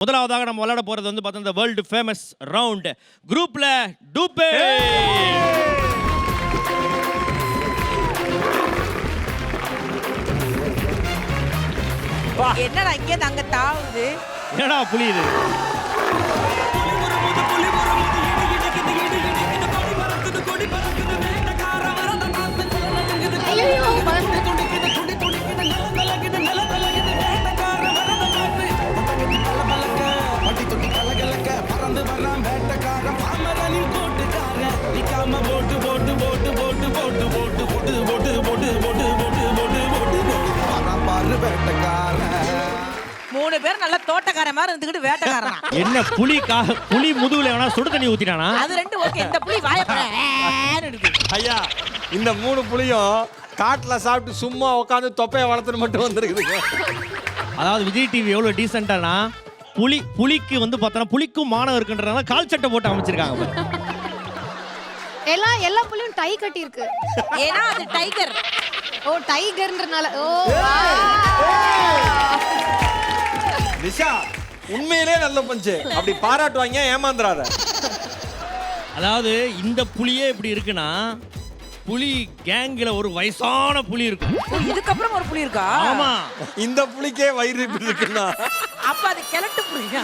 முதலாவதாக நம்ம விளையாட போறது வந்து பார்த்தா இந்த வேர்ல்டு ஃபேமஸ் ரவுண்ட் குரூப்ல டூப்பே என்னடா இங்கே அங்க தாவுது? என்னடா புலி இது மூணு பேர் நல்ல தோட்டக்காரன் மாதிரி இருந்துகிட்டு வேட்டைக்காரனா என்ன புலி கா புலி முதுகுல வேணா சுடு தண்ணி ஊத்திட்டானா அது ரெண்டு ஓகே இந்த புலி வாயப்பட இருக்கு ஐயா இந்த மூணு புளியும் காட்டுல சாப்பிட்டு சும்மா உட்காந்து தொப்பையை வளர்த்துட்டு மட்டும் வந்திருக்குதுங்க அதாவது விஜய் டிவி எவ்வளவு டீசென்டானா புலி புலிக்கு வந்து பார்த்தோன்னா புலிக்கும் மானம் இருக்குன்றதுனால கால் சட்டை போட்டு அமைச்சிருக்காங்க. எல்லா எல்லா புள்ளியும் டை கட்டி இருக்கு. ஏன்னா அது டைகர் ஓ டைகர்ன்றனால ஓ நிஷா உண்மையிலே நல்ல பஞ்சு. அப்படி பாராட்டுவாங்க ஏமாந்துறாத. அதாவது இந்த புலியே இப்படி இருக்குன்னா புலி கேங்கில் ஒரு வயசான புலி இருக்கும். ஓ, இதுக்கப்புறம் ஒரு புலி இருக்கா? ஆமா. இந்த புளிக்கே வயிறு இப்படி இருக்குன்னா. அப்ப அது கிழட்டு புலியா?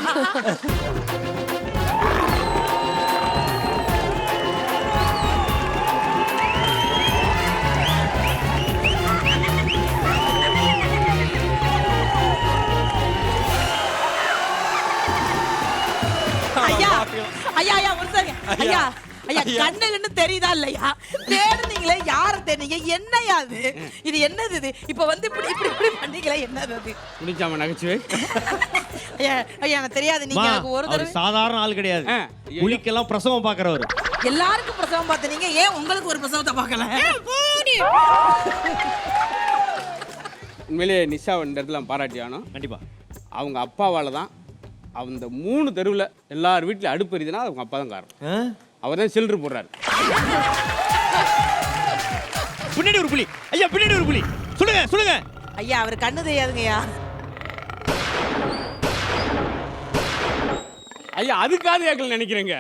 ஐயா ஐயா ஐயா ஒரு சாரி ஐயா ஐயா கண்ணுன்னு தெரியுதா இல்லையா? தேடுனீங்களே யார தேடுனீங்க? என்னையா அது? இது என்னது இது? இப்ப வந்து இப்படி இப்படி இப்படி பண்ணீங்களே என்னது அது? முடிச்சாம நகைச்சுவை. ஐயா ஐயா எனக்கு தெரியாது. நீங்க எனக்கு ஒரு தடவை சாதாரண ஆள் கிடையாது. புலிக்கெல்லாம் பிரசவம் பார்க்கறவர். எல்லாருக்கும் பிரசவம் பார்த்தீங்க ஏன் உங்களுக்கு ஒரு பிரசவத்தை பார்க்கல? உண்மையிலேயே நிஷா இந்த இடத்துல பாராட்டி ஆனோம் கண்டிப்பா. அவங்க அப்பாவால தான் அந்த மூணு தெருவில் எல்லார் வீட்லையும் அடுப்பு எரியுதுன்னா அவங்க அப்பா தான் காரணம்? அவர் தான் சில்லறு போடுறாரு. பின்னாடி ஒரு புலி. ஐயா பின்னாடி ஒரு புலி. சொல்லுங்க சொல்லுங்க. ஐயா அவர் கண்ணு தெரியாதுங்கய்யா. ஐயா அதுக்காக கேட்கல நினைக்கிறேங்க.